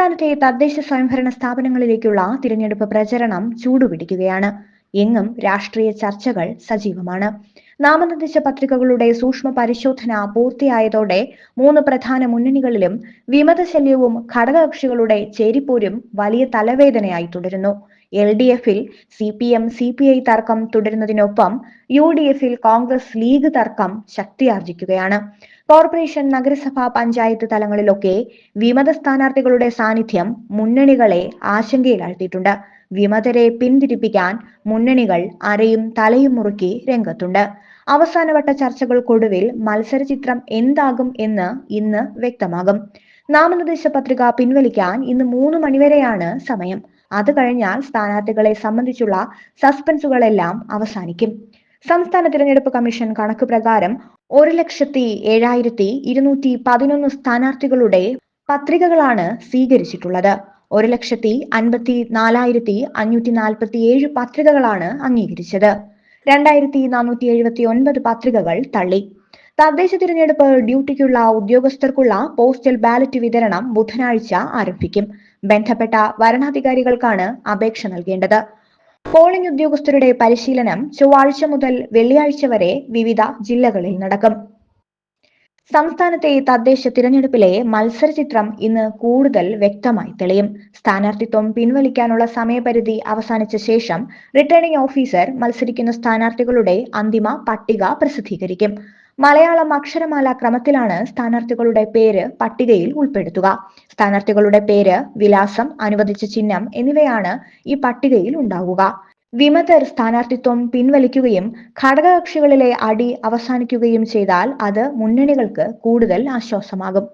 സംസ്ഥാനത്തെ തദ്ദേശ സ്വയംഭരണ സ്ഥാപനങ്ങളിലേക്കുള്ള തിരഞ്ഞെടുപ്പ് പ്രചരണം ചൂടുപിടിക്കുകയാണ്. എങ്ങും രാഷ്ട്രീയ ചർച്ചകൾ സജീവമാണ്. നാമനിർദ്ദേശ പത്രികകളുടെ സൂക്ഷ്മ പരിശോധന പൂർത്തിയായതോടെ മൂന്ന് പ്രധാന മുന്നണികളിലും വിമതശല്യവും ഘടകകക്ഷികളുടെ ചേരിപ്പോരും വലിയ തലവേദനയായി തുടരുന്നു. എൽ ഡി എഫിൽ C P M C P I തർക്കം തുടരുന്നതിനൊപ്പം യു ഡി എഫിൽ കോൺഗ്രസ് ലീഗ് തർക്കം ശക്തിയാർജിക്കുകയാണ്. കോർപ്പറേഷൻ നഗരസഭ പഞ്ചായത്ത് തലങ്ങളിലൊക്കെ വിമത സ്ഥാനാർത്ഥികളുടെ സാന്നിധ്യം മുന്നണികളെ ആശങ്കയിലാഴ്ത്തിയിട്ടുണ്ട്. വിമതരെ പിന്തിരിപ്പിക്കാൻ മുന്നണികൾ അരയും തലയും മുറുക്കി രംഗത്തുണ്ട്. അവസാനവട്ട ചർച്ചകൾക്കൊടുവിൽ മത്സരചിത്രം എന്താകും എന്ന് ഇന്ന് വ്യക്തമാകും. നാമനിർദ്ദേശ പത്രിക പിൻവലിക്കാൻ ഇന്ന് മൂന്ന് മണിവരെയാണ് സമയം. അത് കഴിഞ്ഞാൽ സ്ഥാനാർത്ഥികളെ സംബന്ധിച്ചുള്ള സസ്പെൻസുകളെല്ലാം അവസാനിക്കും. സംസ്ഥാന തിരഞ്ഞെടുപ്പ് കമ്മീഷൻ കണക്ക് പ്രകാരം ഒരു ലക്ഷത്തി ഏഴായിരത്തി ഇരുന്നൂറ്റി പതിനൊന്ന് സ്ഥാനാർത്ഥികളുടെ പത്രികകളാണ് സ്വീകരിച്ചിട്ടുള്ളത്. ഒരു ലക്ഷത്തി അൻപത്തി നാലായിരത്തി അഞ്ഞൂറ്റി നാൽപ്പത്തി ഏഴ് പത്രികകളാണ് അംഗീകരിച്ചത്. രണ്ടായിരത്തി നാനൂറ്റി എഴുപത്തി ഒൻപത് പത്രികകൾ തള്ളി. തദ്ദേശ തിരഞ്ഞെടുപ്പ് ഡ്യൂട്ടിക്കുള്ള ഉദ്യോഗസ്ഥർക്കുള്ള പോസ്റ്റൽ ബാലറ്റ് വിതരണം ബുധനാഴ്ച ആരംഭിക്കും. ബന്ധപ്പെട്ട വരണാധികാരികൾക്കാണ് അപേക്ഷ നൽകേണ്ടത്. പോളിംഗ് ഉദ്യോഗസ്ഥരുടെ പരിശീലനം ചൊവ്വാഴ്ച മുതൽ വെള്ളിയാഴ്ച വരെ വിവിധ ജില്ലകളിൽ നടക്കും. സംസ്ഥാനത്തെ തദ്ദേശ തിരഞ്ഞെടുപ്പിലെ മത്സരചിത്രം ഇന്ന് കൂടുതൽ വ്യക്തമായി തെളിയും. സ്ഥാനാർത്ഥിത്വം പിൻവലിക്കാനുള്ള സമയപരിധി അവസാനിച്ച ശേഷം റിട്ടേണിംഗ് ഓഫീസർ മത്സരിക്കുന്ന സ്ഥാനാർത്ഥികളുടെ അന്തിമ പട്ടിക പ്രസിദ്ധീകരിക്കും. മലയാളം അക്ഷരമാല ക്രമത്തിലാണ് സ്ഥാനാർത്ഥികളുടെ പേര് പട്ടികയിൽ ഉൾപ്പെടുത്തുക. സ്ഥാനാർത്ഥികളുടെ പേര് വിലാസം അനുവദിച്ച ചിഹ്നം എന്നിവയാണ് ഈ പട്ടികയിൽ ഉണ്ടാവുക. വിമതർ സ്ഥാനാർത്ഥിത്വം പിൻവലിക്കുകയും ഘടകകക്ഷികളിലെ അടി അവസാനിക്കുകയും ചെയ്താൽ അത് മുന്നണികൾക്ക് കൂടുതൽ ആശ്വാസമാകും.